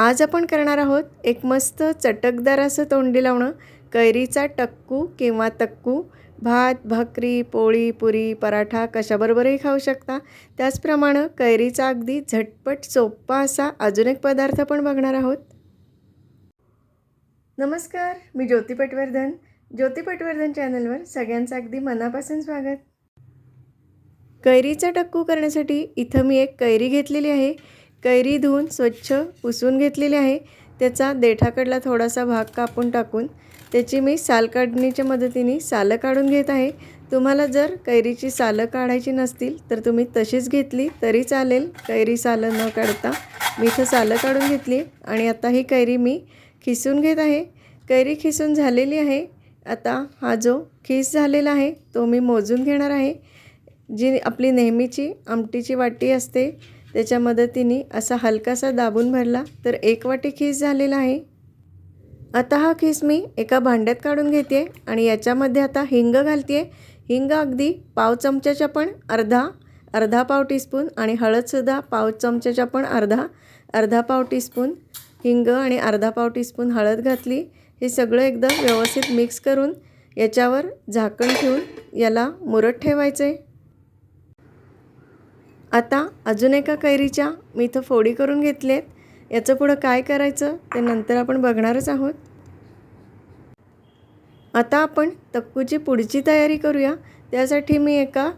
आज आपण करणार आहोत एक मस्त चटकदार असं तोंडी लावणं. कैरीचा टक्कू किंवा तक्कू भात भाकरी पोळी पुरी पराठा कशाबरोबरही खाऊ शकता. त्याचप्रमाणे कैरीचा अगदी झटपट सोप्पा असा अजून एक पदार्थ पण बघणार आहोत. नमस्कार मी ज्योती पटवर्धन. ज्योती पटवर्धन चॅनलवर सगळ्यांचं अगदी मनापासून स्वागत. कैरीचा टक्कू करण्यासाठी इथं मी एक कैरी घेतलेली आहे. कैरी धुवून स्वच्छ पुसून घेतलेली आहे. त्याचा देठाकडला थोडासा भाग कापून टाकून त्याची मी साल काढणीच्या मदतीने सालं काढून घेत आहे. तुम्हाला जर कैरीची सालं काढायची नसतील तर तुम्ही तशीच घेतली तरी चालेल. कैरी सालं न काढता मी इथं सालं काढून घेतली आणि आता ही कैरी मी खिसून घेत आहे. कैरी खिसून झालेली आहे. आता हा जो खिस झालेला आहे तो मी मोजून घेणार आहे. जी आपली नेहमीची आमटीची वाटी असते त्याच्या मदतीने असा हलकासा दाबून भरला तर एक वाटी खीस झालेला आहे. आता हा खीस मी एका भांड्यात काढून घेते आणि याच्यामध्ये आता हिंग घालते हिंग अगदी पाव चमच्याच्या पण अर्धा अर्धा पाव टीस्पून आणि हळदसुद्धा पाव चमच्याच्या पण अर्धा अर्धा पाव टीस्पून हिंग आणि अर्धा पाव टीस्पून हळद घातली. हे सगळं एकदम व्यवस्थित मिक्स करून याच्यावर झाकण ठेवून याला मुरत ठेवायचं आहे आता अजून एका कैरीच्या मी इथं फोडी करून घेतली आहेत याचं पुढं काय करायचं ते नंतर आपण बघणारच आहोत. आता आपण तक्कूची पुढची तयारी करूया. त्यासाठी मी एका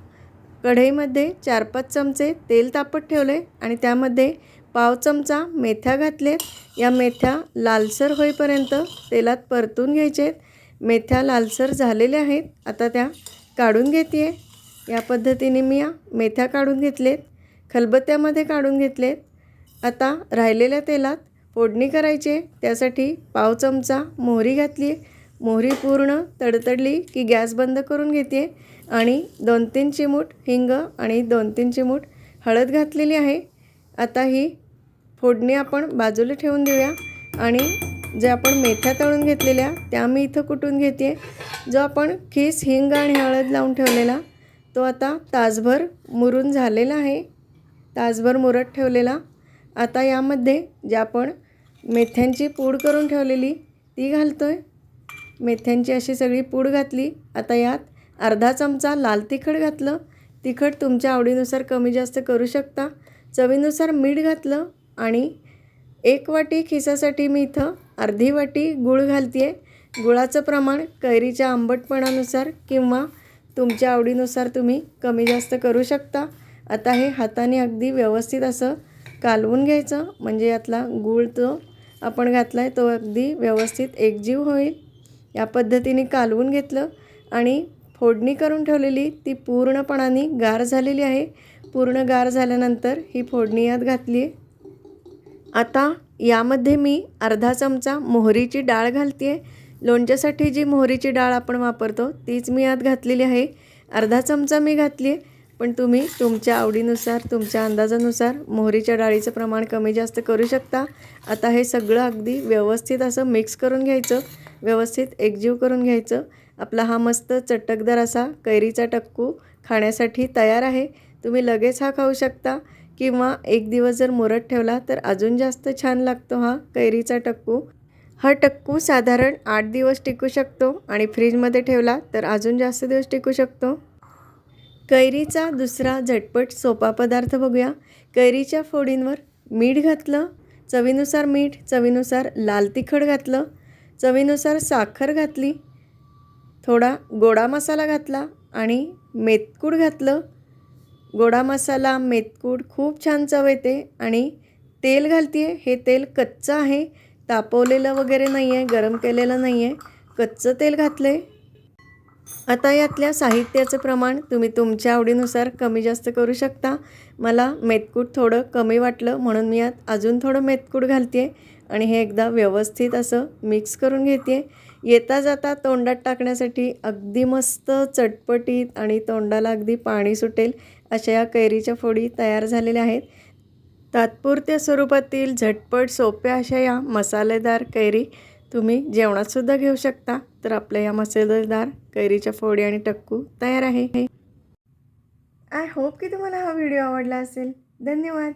कढईमध्ये चार पाच चमचे तेल तापत ठेवले आणि त्यामध्ये पाव चमचा मेथ्या घातलेत. या मेथ्या लालसर होईपर्यंत तेलात परतून घ्यायचे आहेत मेथ्या लालसर झालेल्या आहेत. आता त्या काढून घेते या पद्धतीने मी या मेथ्या काढून घेतलेत खलबत्त्यामध्ये काढून घेतलेत. आता राहिलेल्या तेलात फोडणी करायची त्यासाठी पाव चमचा मोहरी घातली आहे. मोहरी पूर्ण तडतडली की गॅस बंद करून घेते आणि दोन तीन चिमूट हिंग आणि दोन तीन चिमूट हळद घातलेली आहे. आता ही फोडणी आपण बाजूला ठेवून देऊया. आणि जे आपण मेथ्या तळून घेतलेल्या त्या मी इथं कुटून घेते जो आपण खीस हिंग आणि हळद लावून ठेवलेला तो आता तासभर मुरून झालेला आहे. तासभर मुरत ठेवलेला. आता यामध्ये जे आपण मेथ्यांची पूड करून ठेवलेली ती घालतो आहे मेथ्यांची अशी सगळी पूड घातली. आता यात अर्धा चमचा लाल तिखट घातलं. तिखट तुमच्या आवडीनुसार कमी जास्त करू शकता. चवीनुसार मीठ घातलं आणि एक वाटी खिसासाठी मी इथं अर्धी वाटी गूळ घालते आहे गुळाचं प्रमाण कैरीच्या आंबटपणानुसार किंवा तुमच्या आवडीनुसार तुम्ही कमी जास्त करू शकता. आता हे हाताने अगदी व्यवस्थित असं कालवून घ्यायचं. म्हणजे यातला गूळ तो आपण घातला आहे तो अगदी व्यवस्थित एकजीव होईल. या पद्धतीने कालवून घेतलं आणि फोडणी करून ठेवलेली ती पूर्णपणाने गार झालेली आहे. पूर्ण गार झाल्यानंतर ही फोडणी यात घातली आहे आता यामध्ये मी अर्धा चमचा मोहरीची डाळ घालते आहे लोणच्यासाठी जी मोहरीची डाळ आपण वापरतो तीच मी आत घातलेली आहे. अर्धा चमचा मी घातली आहे पण तुम्ही तुमच्या आवडीनुसार तुमच्या अंदाजानुसार मोहरीच्या डाळीचं प्रमाण कमी जास्त करू शकता. आता हे सगळं अगदी व्यवस्थित असं मिक्स करून घ्यायचं व्यवस्थित एकजीव करून घ्यायचं. आपला हा मस्त चटकदार असा कैरीचा टक्कू खाण्यासाठी तयार आहे. तुम्ही लगेच हा खाऊ शकता. किंवा एक दिवस जर मुरत ठेवला तर अजून जास्त छान लागतो हा कैरीचा टक्कू. हा टक्कू साधारण आठ दिवस टिकू शकतो आणि फ्रीजमध्ये ठेवला तर अजून जास्त दिवस टिकू शकतो. कैरीचा दुसरा झटपट सोपा पदार्थ बघूया. कैरीच्या फोडींवर मीठ घातलं चवीनुसार मीठ चवीनुसार लाल तिखट घातलं चवीनुसार साखर घातली थोडा गोडा मसाला घातला आणि मेतकूड घातलं. गोडा मसाला मेतकूड खूप छान चव येते आणि तेल घालते हे तेल कच्चं आहे. तापवलेलं वगैरे नाही आहे गरम केलेलं नाही आहे कच्चं तेल घातलं आहे आता यातल्या साहित्याचं प्रमाण तुम्ही तुमच्या आवडीनुसार कमी जास्त करू शकता. मला मेतकूट थोडं कमी वाटलं म्हणून मी यात अजून थोडं मेतकूट घालते आणि हे एकदा व्यवस्थित असं मिक्स करून घेते येता जाता तोंडात टाकण्यासाठी अगदी मस्त चटपटीत आणि तोंडाला अगदी पाणी सुटेल अशा या कैरीच्या फोडी तयार झालेल्या आहेत. तात्पुरत्या स्वरूपातील झटपट सोप्या अशा या मसालेदार कैरी तुम्ही जेवणातसुद्धा घेऊ शकता. तर आपल्या या मसालेदार कैरीच्या फोडी आणि टक्कू तयार आहे. आय होप की तुम्हाला हा व्हिडिओ आवडला असेल. धन्यवाद.